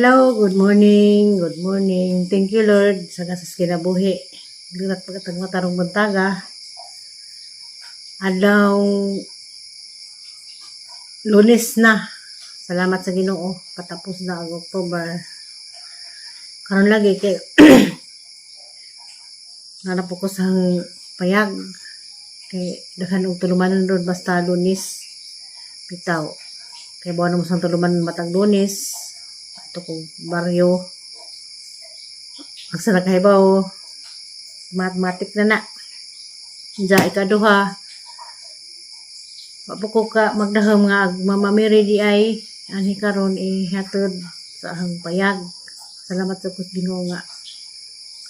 Hello, good morning, good morning. Thank you Lord sa gasas kinabuhi. Gulat pagkatag matarong buntaga. Adlaw lunes na. Salamat sa Ginoo. Patapos na ang October. Karon lagi kay Nana po ko sa payag kay daghan og tulumanon ron basta lunes bitaw kay buwan mo sang tulumanon matag lunes ato ko baryo Agsa na kahibaw mathematic na na Diya ikaduha Wapo ko ka magdahom nga mamamiri di ay ani karon ihatod sa ahang payag. Salamat sa kus Ginoo nga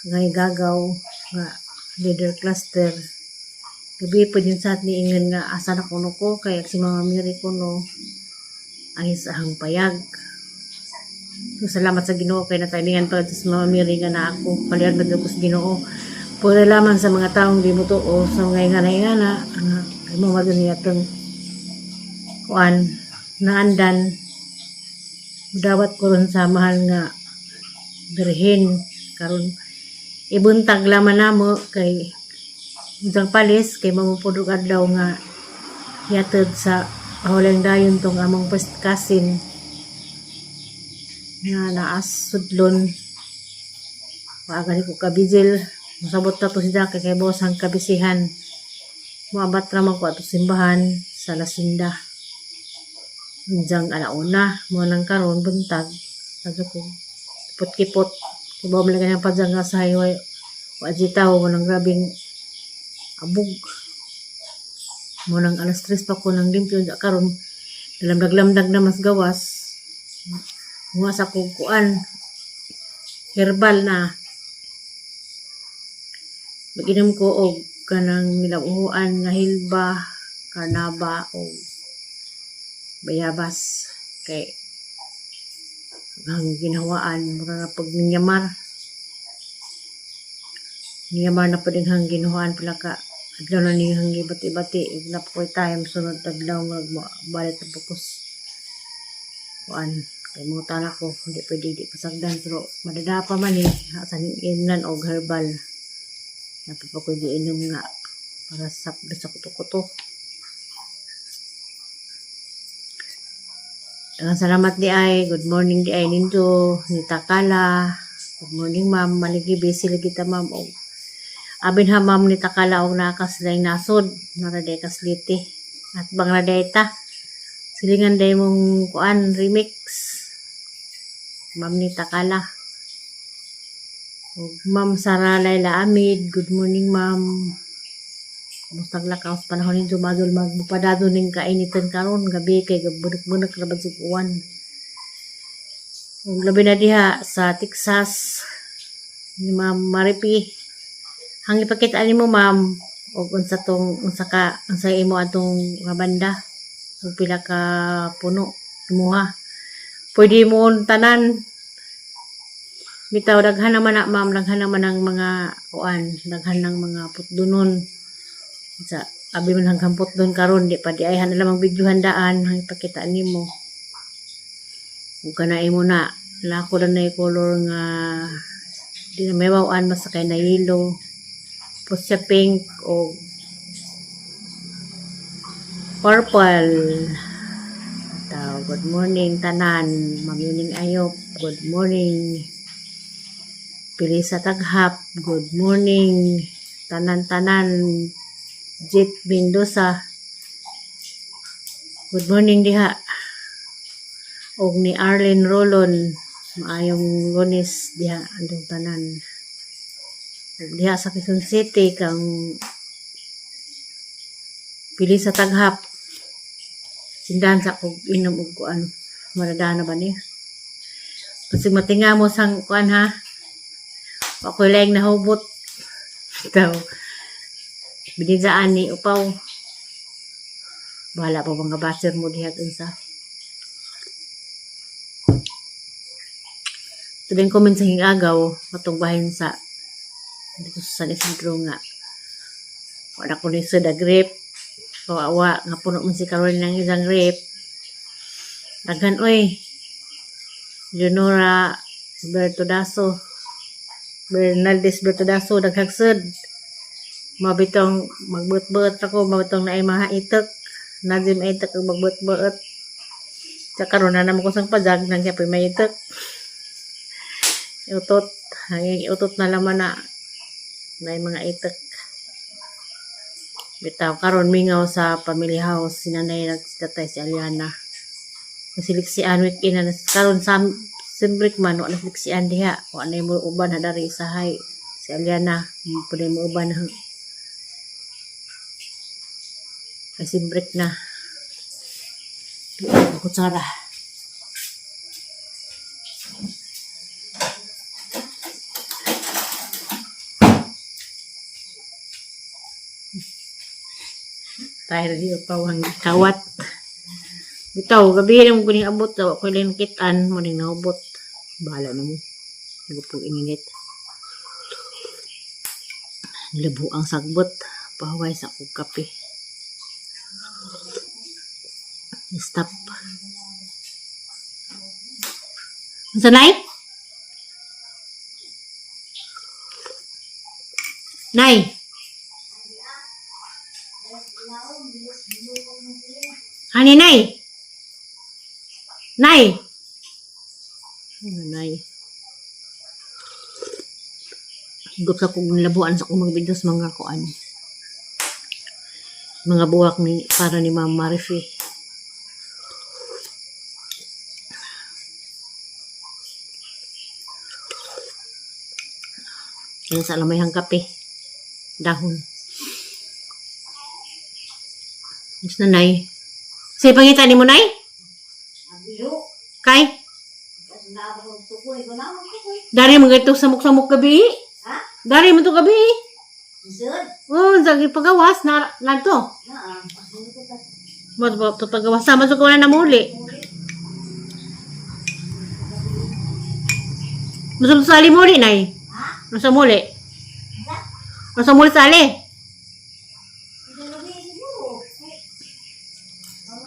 ngay gagaw nga leader cluster. Gabi po din sa ni ingon nga asa na kuno ko kay si Mama Miri kuno ay sa ahang payag. Salamat sa Ginoo kay natalingan pa sa Mama Miri nga na ako. Palian ba ko sa Ginoo. Pura lamang sa mga taong di mo to o sa mga ingana-ingana nga ay mo niya itong kuan naandan. Dawat ko ron sa mahal nga birhen karon ibuntag laman namo kay Udang palis kay mamupudog adlaw nga yatod sa hawlang dayon tong among cousin nga naas sudlon Paagani ko kabijil masabot na to siya kay boss ang kabisihan Muabat naman ko ato simbahan sa Lasinda. Diyan alauna, mo nang karon buntag. Sabi ko, kipot-kipot. Kibaw mo lang kanyang padyang nga sa highway. Wajitaw mo nang grabing abog. Mo nang alas tres pa ko nang limpyo karon. Lamdag-lamdag na mas gawas. Mga sa kukuan. Herbal na. Maginom ko og kanang nilabuhuan nga hilba, karnaba o bayabas kay ang ginawaan mura na pag ninyamar ninyamar na pa hang ginawan pala ka adlaw na niyo hang ibati-bati na po time sunod taglaw magbalit na pukos kuan kay mga tanak ko hindi pwede di pasagdan pero madadapa man eh asan inan og herbal Napapa ko giinom nga para sa sa kuto-kuto. Daghang salamat di ay. Good morning di ay nindo. Ni Takala. Good morning ma'am. Maligi busy lagi ta ma'am. O, abin ha ma'am ni Takala og nakas day nasod. Naraday kasliti. At bang raday ta. Silingan day mong kuan remix. Ma'am ni Takala. O, Ma'am Sara Laila Amid, good morning ma'am. Kumusta ang lakaw sa panahon ni Dumadol magbupadado ning kainitan karon gabi kay gabunak-bunak na badsig uwan. Ug labi na diha sa Texas ni Ma'am Maripi. Hang ipakita nimo ma'am og unsa tong unsa ka unsa imo atong nga banda pila ka puno imuha. Pwede mo tanan. Bitaw daghan naman na ma'am daghan naman ang mga kuan daghan ng mga putdunon. Sa abi man hanggang putdon karon di pa di ay na lamang bidyohan daan hang ipakita nimo. Ug kana imo na. Lako lang na color nga di na may wawan basta kay na yellow put siya pink o purple Taw, good morning tanan ma'am Yuning ayop good morning Pili sa taghap. Good morning. Tanan-tanan. Jit Mendoza. Good morning diha. Og ni Arlene Rolon. Maayong lunes diha. Andong tanan. Og diha sa Quezon City kang pili sa taghap. Sindahan sa kog inom og kuan. Maradana ba niya? Kasi matinga mo sang kuan ha. Ako lang nahubot. Ito. Binidaan ni upaw. Bahala pa mga baser mo dihat unsa. Ito din comment sa hingagaw. Matong bahin sa dito sa San Isidro nga. Wala ko ni sa grip. Kawawa. Nga puno man si Caroline ng isang grip. Daghan oy. Leonora Bertodaso Bernaldez Bertodaso daghagsud mabitong magbut-but ako mabitong na ay mga itek nazim ay itek ang magbut-but sa karon na naman ko sang pajag kaya may itek utot hanging utot na laman na na mga itek bitaw. Karon mingaw sa family house si nanay nag si Aliana. Nasiliksian weekend na karon sa simbrik man wala nasiliksian diha wala mo uban na dari sahay si Aliana pwede mo uban na kasi break na. Kutsara tayo di pawang kawat bitaw gabi mo kuning abot daw ko lang kitan mo ning naubot. Bahala na mo. Hindi po inginit. Labo ang sagbot. Pahaway sa akong kape. Stop. Sanay? Nay? Hani, Nay? Nay? Ano, Nay? Higop sa kong labuan sa kong videos mga kuan. Mga buwak ni para ni Mama Marifi. Yan sa lamayhang kape. Dahon. Yes na, Say, pangita ni mo, Nay? Kay? Dari mo ganito samok-samok gabi. Ha? Dari mo to gabi. Sud? Oh, sagi pagawas na na to. Naa. Mo to to pagawas sama sa kuha na muli. Masuk sali muli nay. Ha? Masa muli. Masa muli sali. Ito gabi siguro. Eh, Ang mga ito, dito sa kanaw, niya.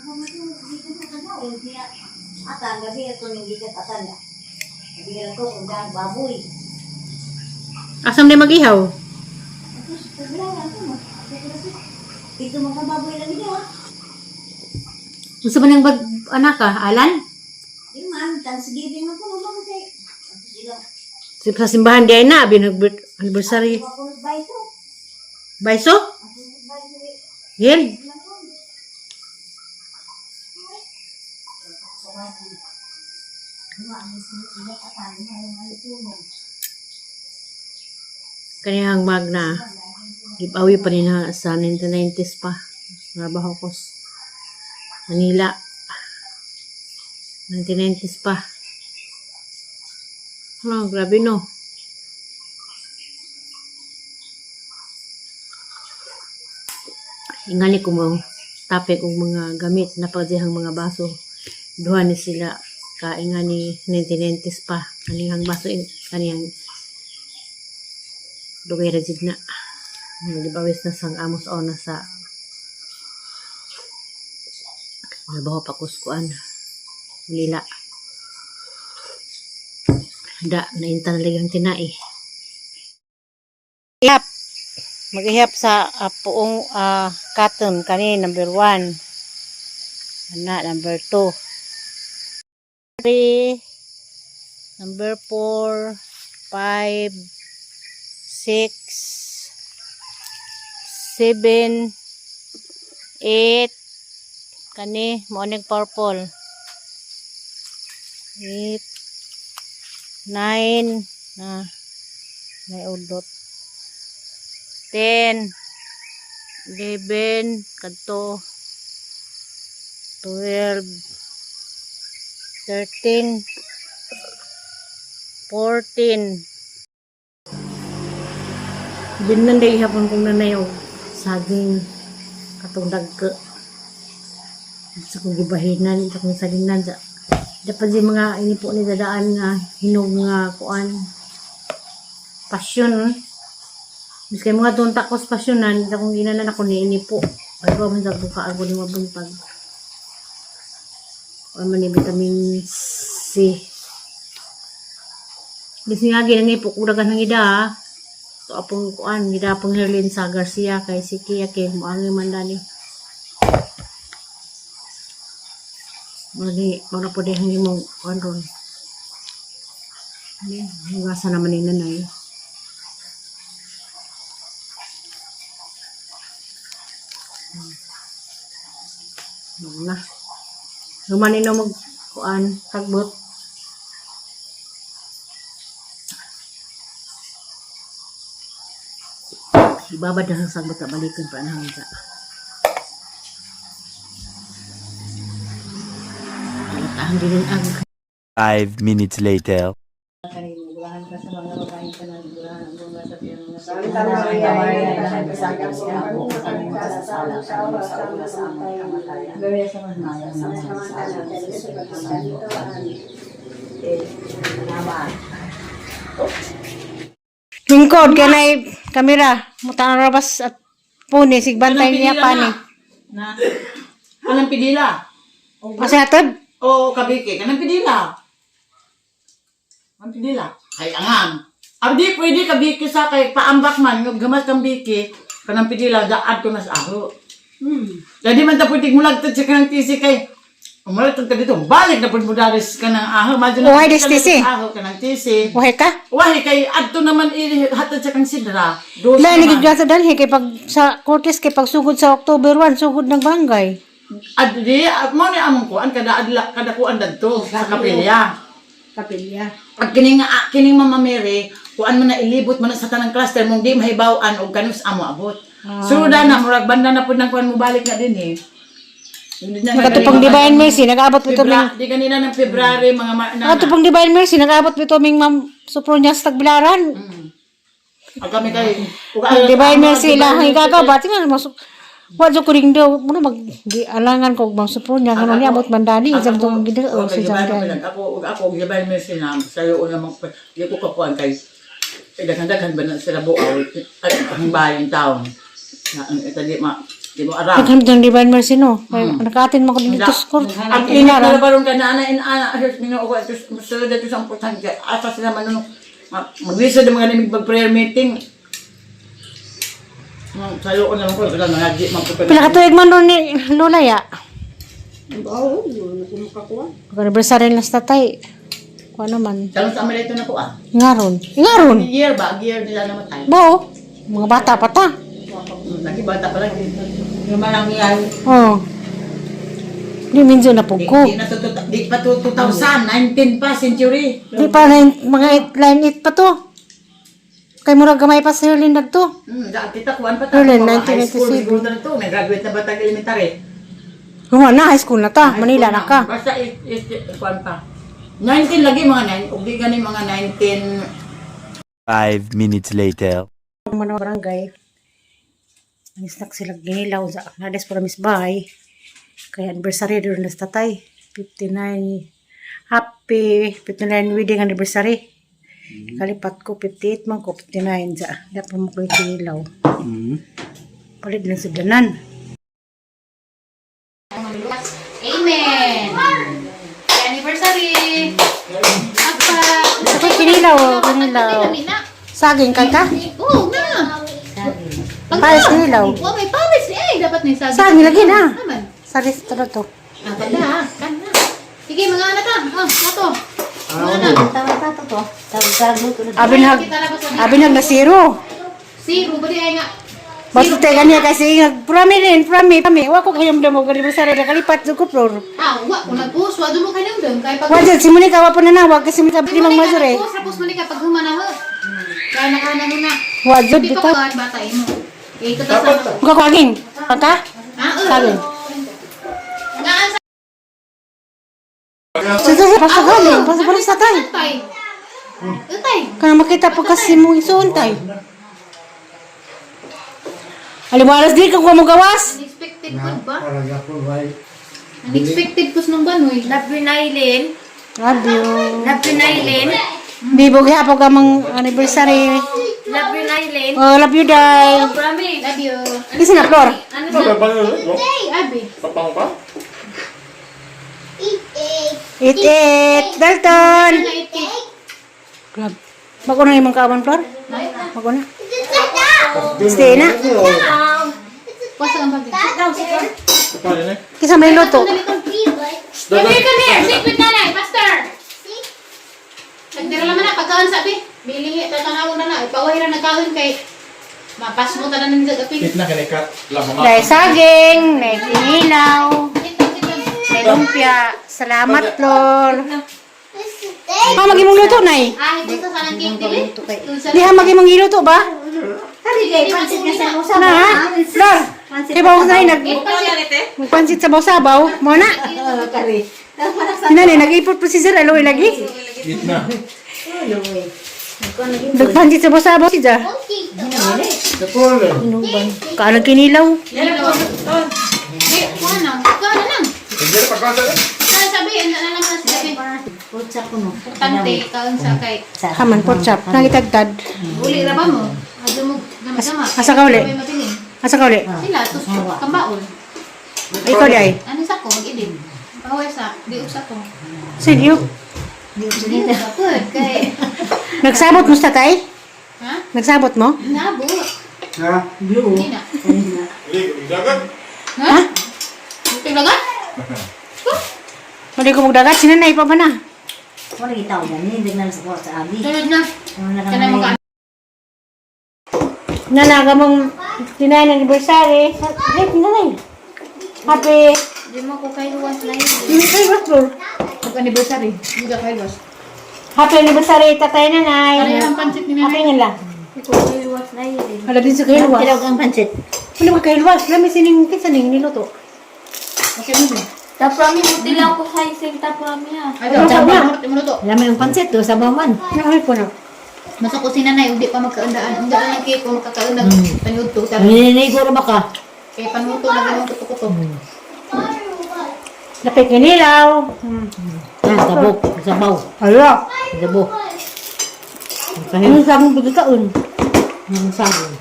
Ata, gabi ito yung gikat atan niya. Gabi ito, kung dahil baboy. Asam di magihaw. Ito, mga baboy lagi niya. Gusto ba nang bag anak ka? Alan? Di man, Thanksgiving na po naman kasi. Sa simbahan di ay na binag anniversary. Ako ako ba ito? Baiso? Ako ba ito? Hil. Ilan po? Kaniyang magna. Gibawi pa rin na sa 1990s pa. Trabaho ko Manila. 1990s pa. Oh, grabe no. Ingali ko mo tapik og mga gamit na pagdihang mga baso. Duha ni sila kainga ni 1990s pa. Kanihang baso in kanihang dugay ra jud na. Nagibawis na sang amos o na sa Nabaho pa kuskuan. Lila. Da, nainta na lang tinai. Yap. Mag-ihap sa uh, puong uh, cotton kani number one. Ana, number two. Three. Number four. Five. Six. Seven. Eight. Kani, mo ning purple. Eight. Nine. Na. May udot. Ten. Eleven. Kanto. Twelve. Thirteen. Fourteen. Binanday hapon kong nanay o saging katong dagka sa kong gibahinan sa kong salinan sa dapat di mga ini po ni dadaan nga hinog nga kuan pasyon bis kay mga doon takos pasyonan sa kong ginanan ako ni ini po ay ba man sa buka ako ni mabuntag o man ni vitamin C Di nga ginanipok uragan ng ida. So apong kuan gida apong Herlin sa Garcia kay si Kia kay moangi man dani. Mali, mga po dehang imong kuan ron. Ano, hugasa naman ni nanay. Hmm. na. Humanin na mag kuan, tagbot. Ibabad na sa sagbot na balikan pa na hangga. Tahan din ang Five minutes later. Lingkod kanay kamera mutang rabas at puni sigbantay niya pani. Na. Kanang pidila. Kasi atod O kabiki. Kanang pidila. Kanang pidila. Ay, angan. Abdi, pwede kabiki sa kay paambak man. Yung gamas kang biki. Kanang pidila, daad ko na sa aho. Hmm. Jadi man ta pwede mulagtad sa kanang tisi kay Umalagtad ka dito, balik na pwede mo ka ng aho. Madyo Uhay, na dis tisi. Aho ka ng tisi. wahay ka. Wahi kay adto naman ili hatad sa kang sidra. Dos Lain naman. ni sa dalhi kay pag sa Cortes kay pag sugod sa October 1 sugod ng barangay. Adli, mo ni among kuan kada adla kada kuan dadto sa kapilya. Kapilya. Pag kining ah, kining Mama Mary, kuan mo na ilibot mo na sa tanang cluster mong di mahibaw-an og kanus amo abot. Suda na murag banda na pud nang kuan mo balik na din eh. Nakatupang Divine Mercy nag-abot ito ming Febra, di kanina ng February mga ma, na, Nakatupang Divine Mercy nag-abot ito ming Ma'am Sopronias Tagbilaran. Mm. Ang kami kay Ang Divine Mercy lang ang igagabat nga masuk Wadyo ko rin daw, muna mag alangan ko bang Sopronia, ano niya, abot mandani, isang tong gida, o sa mo lang. Ako, ako, gabay mo sila. Sa'yo, una mong, di ko kapuan kay, kay daghan-daghan ba na sila buaw, ay, ang yung taon. Na, ang ito di ma, di mo aram. Naghanap ng Divine Mercy, no? Kaya nakatin mo ko dito sa court. Ang init na barong ka na, ana, ina, asos, mingo, ako, ito, musulod ito sa amputan, kaya asa sila man, ano, ma- mag-visa ng mga namig mag-prayer meeting. Hmm, Sa'yo ko naman ko, wala na, di man ko pa- Pila ka tuig man ron ni Lola, ya? Pag anniversary lang sa tatay. Kuha naman. Talong sa Amerito na ko, ah. Nga ron. Nga ron. Year ba? Year nila namatay. Bo, mga bata pa ta. Lagi bata pa lang. Yung malang yan. Oh. Di minjo na po Di, ko. di, na di pa to 2000, 19 pa century. Di pa na mga line 8 pa to. Kay murag gamay pa sa Herlin to. Hmm, dati kita kuan pa ta. High school 1997. siguro na to. May graduate na ba tayo elementary? Huwag na, high school na ta. High Manila na ka. Basta is, is, pa. 19 lagi mga 9. Ug di gani mga 19. Five minutes later. Mga barangay. Ang snack sila ginilaw sa Nades Promise Bahay. Kaya anniversary doon na sa tatay. 59. Happy 59 wedding anniversary. Kalipat ko 58 man ko 59 sa dapat mo ko ginilaw. Palit lang sudlanan. Amen. Happy anniversary. Apa? Ginilaw. Mina. Saging kay ka? Oo, na. Pares ginilaw. Oh, may pares eh. Dapat may sabi. Saging lagi na. Saris to na to. Ah, banda. Kan na. Sige, mga anak ka. Oh, ato. Tama-tama to. Ko na. Abinag, Kita labas na. abinag na zero. Si, rubali ay nga. Tayo kanya kasi prami rin, prami, prami. Wa ko kayong damo gari sa reda kalipat sa kuplor. Ah, wa. Kung nag-post, wa dumo kayo dum. Kaya pag... Wajal si Monica wa pa nanawag kasi Monica limang mazure. Post, tapos mo ka pag humana ho. Kaya nakana mo na. Wajal Hindi dito. pa ka batay mo. Kaya ito ta sa... Muka kaging. Pagka? Ah, sa... Sige, sige, basta galing. Basta basta sa tay. Tay. Tay. Kaya makita pa kasi mo isuon tay. Alimaras di kung mo gawas. Unexpected food ba? Unexpected food nung banoy. Love you, Nailin. Love you. Love you, Nailin. Di bo gihapon ka mang anniversary. Love you, Nailin. Oh, love you day. Promise. Love you. Kisi na floor. Ano na? Hey, Abi. Eat it. Dalton. Ano iti? Grab. Bago na yung mga kawan, Flor? Nay, na. Bago na. Stay na. Pasa ang bagay. Kisa may luto. Come here, come here. Sit with nanay. Master. Nagdira naman na. Pagkaon sabi. Bili. Tatanawag na na. Ipaway na nagkaon kay. Mapas mo tanan ng gaping. Hit na kanikat. Lang. May saging, may ito. may lumpia. Salamat, Lol. Ha, magi mong luto, Nay. Ah, ito sa sanang cake dili. Di ha, magi mong iluto ba? Kay pansit ka sa usa Na, ha? Ibaw ko na nag magpansit sa sabaw. Mo na. kari. Sinanay, nag-ipot po si Sir Aloy lagi. Hit na. Nagpansit sa sabaw si. Inuban. Kaalang kinilaw. Na. Eh, na. Kuha na lang. Hindi na pagkasa na. Sabi, ano. Putsa ko no. Tante, kaon sa kay. Haman, pork chop. Nangitagtad. Uli ra ba mo? Ado mo gama-gama. Asa ka uli? Asa ka uli? Sila, tus, kambaon. Ikaw di ay. Ano sa ko. Pahaway sa, di sa ko. Seryo? Di ko Di sinita. sa good, kay. Nagsabot mo sa tay? Ha? Nagsabot mo? Nabo. Ha? Blue. Hindi na. Hindi, dagat. Ha? Tiglagan? Mali ko magdagat. Sinanay pa ba na? Wala gitaw yan. Hindi na sa ko sa abi. Sunod na. Wala ka Kana mo ka. Nalaga mong tinay anniversary. Hey, tinay. Happy. Di mo ko kay luwas na yun. Happy birthday. Mag-anniversary. Hindi ka kay luwas. Happy anniversary, tatay nanay. Ano yung pansit ni Happy nanay? nga lang. Kay luwas na. Hala din sa kailwas. Kilaw kang pansit. Ano ba kailwas? Lami sining kisaning niluto. Okay mo din. Taprami mo tilaw ko sa isang taprami ah. Daw, Ano ba? sabi mo to. Alam mo yung pansit to sa baman. Nakay ko na. Masa ko sinanay, hindi pa magkaundaan. Ang daan ng cake kung magkakaundang panuto. Tapos, Niniguro ba ka? kay panuto na ganun kuto-kuto. Lapit kinilaw. Hmm. Yan, sabok. Sabaw. Hala. Sabok. Ano sa akong bigkaon? Ang sabon.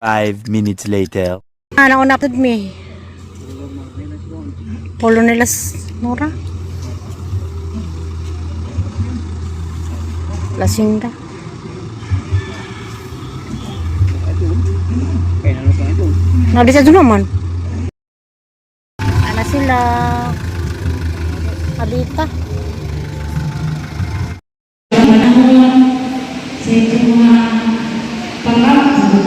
Five minutes later. Ah, nauna po mi. Polo nila Nora. Lasinda. Nadi sa naman. Ana sila. Abita. sa inyong mga pangako.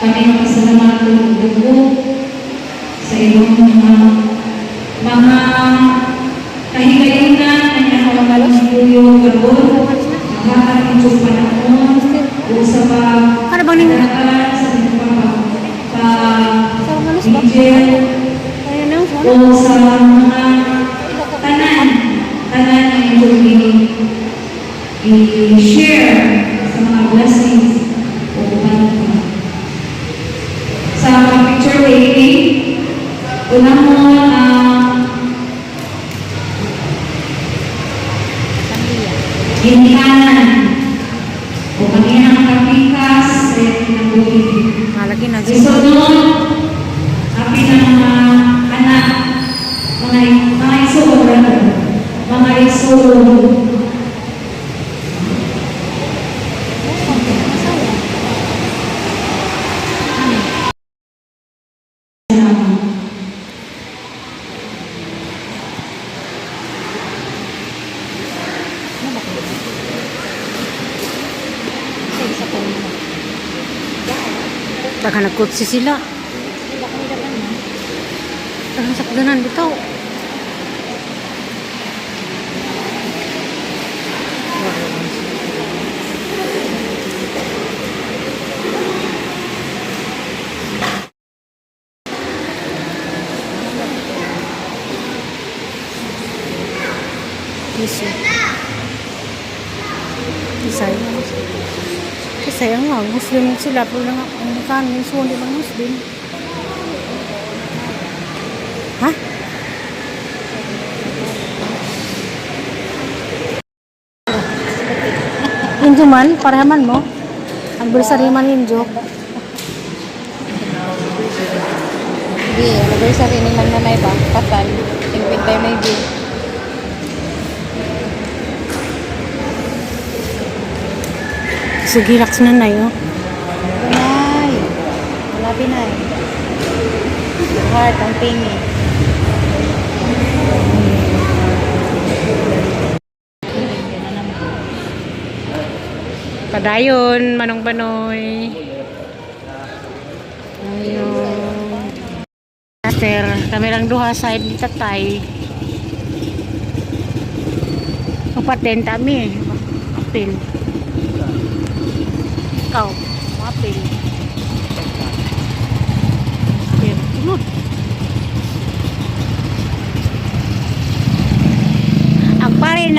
Kami magpasalamat po dugo sa iyong mga mga kahigayunan na nakawala sa iyo karon. Makakaroon sa panahon o sa pag Ano bang ning Pagkakaan sa inyong pag sa mga lusba? vigil Ayun na, o sa mga tanan, tanan na inyong i- i-share sa mga blessings o panuka. Sa picture lady, una mo ang ginikanan o kanina kapikas sa pinabuhi. Malagi na. Isunod, api ng mga anak, mga, mga isuod, mga isuod. Baka nagkutsi sila. Ang sakdanan bitaw. Kiso. Kisay. Kisay ang nga, Muslim sila. Pero lang ang kanin, so hindi man Muslim. Ha? Injo man, parehaman mo. Ang bersari man injo. Hindi, anniversary ni lang nanay ba? Patan. Tingpin tayo may view. Sige, relax na na yun. Nay. Wala binay. Heart ang tingi. Padayon, Manong Banoy. Ayun. Master, kami lang duha side ni tatay. Upaten kami. Apil. Ikaw, apil. Apil. Tulod.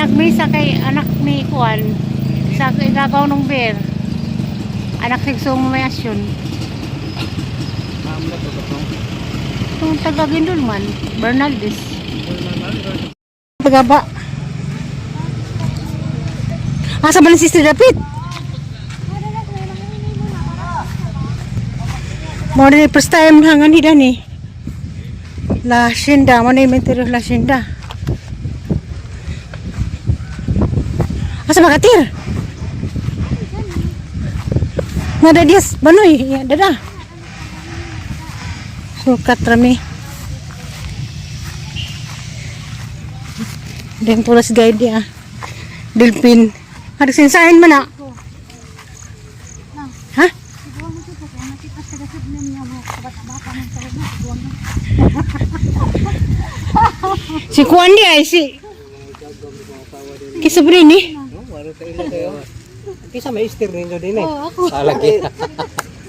Ang pare nagmisa kay anak ni Juan sa igagaw ng beer. Anak ni Sumayasyon. Itong taga Gindulman, Bernaldez. Taga ba? Asa ba na si Sister Dapit? Mo na first time hangan hida ni. La Shinda, mo na inventory La Shinda. Asa makatir? Nada dias, banoy, ya, dada. Sukat rami. Dan tulis guide dia. Dilpin. Ada sinsain mana? Hah? si Kuan dia si Kisa ni? Kisa may istir ninyo din eh. Oh, ako. Ah, lagi.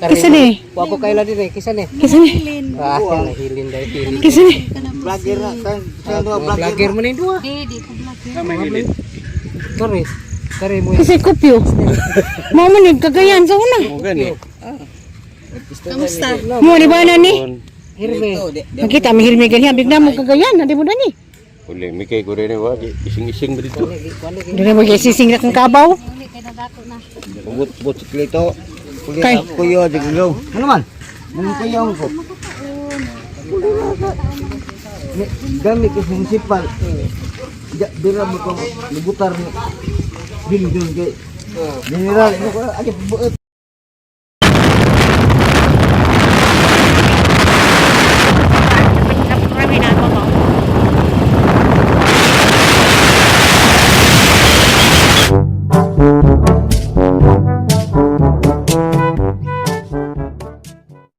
Kisa ni? Wapo kayo lang din eh. Kisa ni. Kisa ni? Ah, nahilin dahil hilin. Kisa ni? Vlogger na. Kan, Ah, mga vlogger mo na yung duwa. Di, di ko vlog. Sama hilit. Sorry. Sorry mo. Kasi kopyo. Mama ni kagayan sa una. Mo gani. Kamusta? Mo di ba na ni? Hirme. Nakita mi hirmi gali abig na mo kagayan, hindi mo na ni. Uli, mikay ko rin eh. wa. Ising-ising ba dito? Hindi na mo sising na kang kabaw. Na. But, but, siklito. Kay. kuyo, diglo. Ano man? Ano kayo ko? Gamit ko sa municipal. Dira mo ko, libutar ni. Bilidon kay. General, ano ko, aja buot.